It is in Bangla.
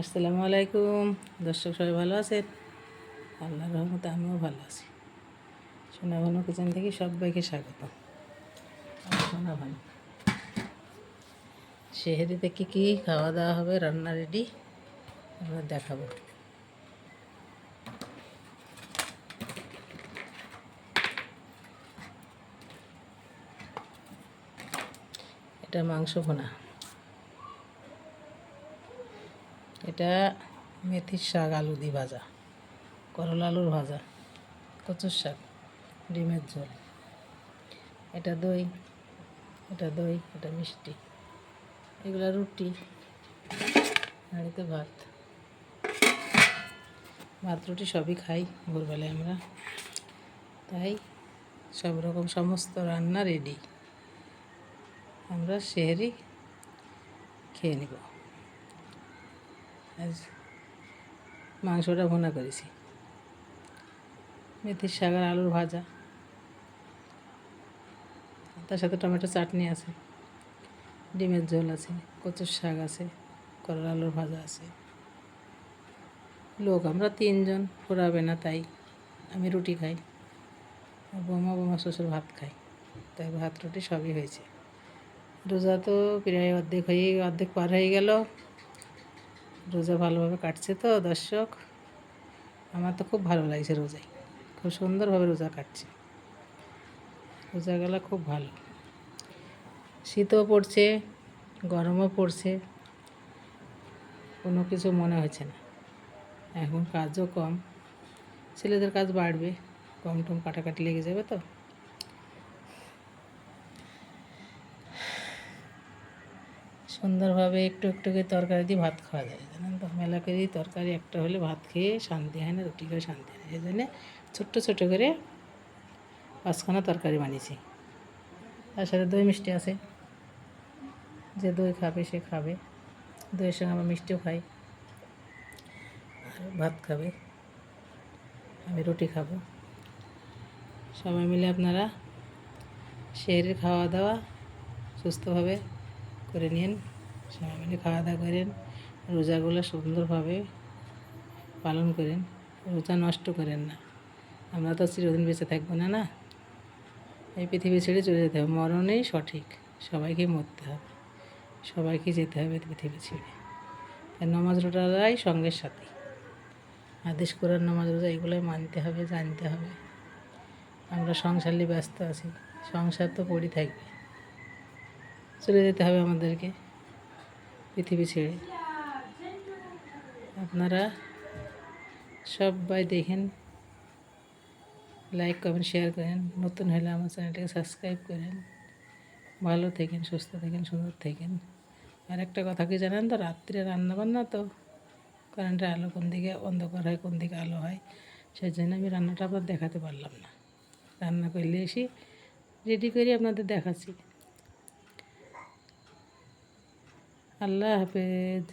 আসসালামু আলাইকুম। দর্শক সবাই ভালো আছেন? আল্লাহ রহমতে আমিও ভালো আছি। সোনা ভানু কিচেন থেকে সবাইকে স্বাগত। সোনা ভানু, সেহেরিতে কী কী খাওয়া দাওয়া হবে, রান্না রেডি আমরা দেখাবো। এটা মাংস ভোনা। এটা মেথির শাক আলু দিয়ে ভাজা, করলা আলুর ভাজা, কচুর শাক, ডিমের ঝোল। এটা দই এটা দই, এটা মিষ্টি। এগুলো রুটি হাঁড়িতে ভাত। ভাত, রুটি সবই খাই ভোরবেলায় আমরা। তাই সব রকম সমস্ত রান্না রেডি আমরা সেহেরি খেয়ে নেব। মাংসটা ভুনা করেছি। মেথির শাক আর আলুর ভাজা। তার সাথে টমেটো চাটনি আছে। ডিমের ঝোল আছে, কচুর শাক আছে, করলা আলুর ভাজা আছে। লোক, আমরা তিনজন ফোরাবে না তাই আমি রুটি খাই বৌমা বৌমা শ্বশুর ভাত খাই তাই ভাত রুটি সবই হয়েছে। রোজা তো প্রায় অর্ধেক হয়ে, অর্ধেক পার হয়ে গেল। রোজা ভালোভাবে কাটছে তো, দর্শক। আমার তো খুব ভালো লাগছে রোজায়। খুব সুন্দরভাবে রোজা কাটছে। রোজা গেলা খুব ভালো। শীতও পড়ছে, গরমও পড়ছে। কোনো কিছু মনে হচ্ছে না। এখন কাজও কম। ছেলেদের কাজ বাড়বে, কম টম কাটাকাটি লেগে যাবে তো। সুন্দরভাবে একটু একটু করে তরকারি দিয়ে ভাত খাওয়া যায়, জানেন তো? মেলা করে তরকারি, একটা হলে ভাত খেয়ে শান্তি হয় না, রুটি খেয়ে শান্তি হয় এই জন্যে ছোট্ট ছোটো করে পাঁচখানা তরকারি বানিয়েছি। তার সাথে দই মিষ্টি আছে। যে দই খাবে, সে খাবে। দইয়ের সঙ্গে আমরা মিষ্টিও খাই। আর ভাত খাবে। আমি রুটি খাব। সবাই মিলে আপনারা শহরের খাওয়া দাওয়া সুস্থভাবে করে নিন। সবাই মিলে খাওয়া দাওয়া করেন, রোজাগুলো সুন্দরভাবে পালন করেন, রোজা নষ্ট করেন না। আমরা তো চিরদিন বেঁচে থাকব না না? এই পৃথিবী ছেড়ে চলে যেতে হবে, মরণেই সঠিক, সবাইকে মরতে হবে, সবাইকে যেতে হবে পৃথিবী ছেড়ে। তাই নমাজ রোজাই সঙ্গের সাথে। আদেশ করার নামাজ রোজা এগুলোই মানতে হবে, জানতে হবে। আমরা সংসার নিয়ে ব্যস্ত আছি, সংসার তো পড়ি থাকবে। চলে যেতে হবে আমাদেরকে। পৃথিবী ছেড়ে। আপনারা সবাই দেখেন লাইক কমেন্ট শেয়ার করেন। নতুন হলে আমার চ্যানেলটাকে সাবস্ক্রাইব করেন। ভালো থাকেন, সুস্থ থাকেন, সুন্দর থাকেন। আর একটা কথা কি জানেন তো, রাত্রে রান্নাবান্না তো কারেন্টের আলো কোন দিকে অন্ধকার হয়, কোন দিকে আলো হয় সেই জন্য আমি রান্নাটা আবার দেখাতে পারলাম না। রান্না করলে এসে রেডি করে আপনাদের দেখাচ্ছি। আল্লাহ হাফেজ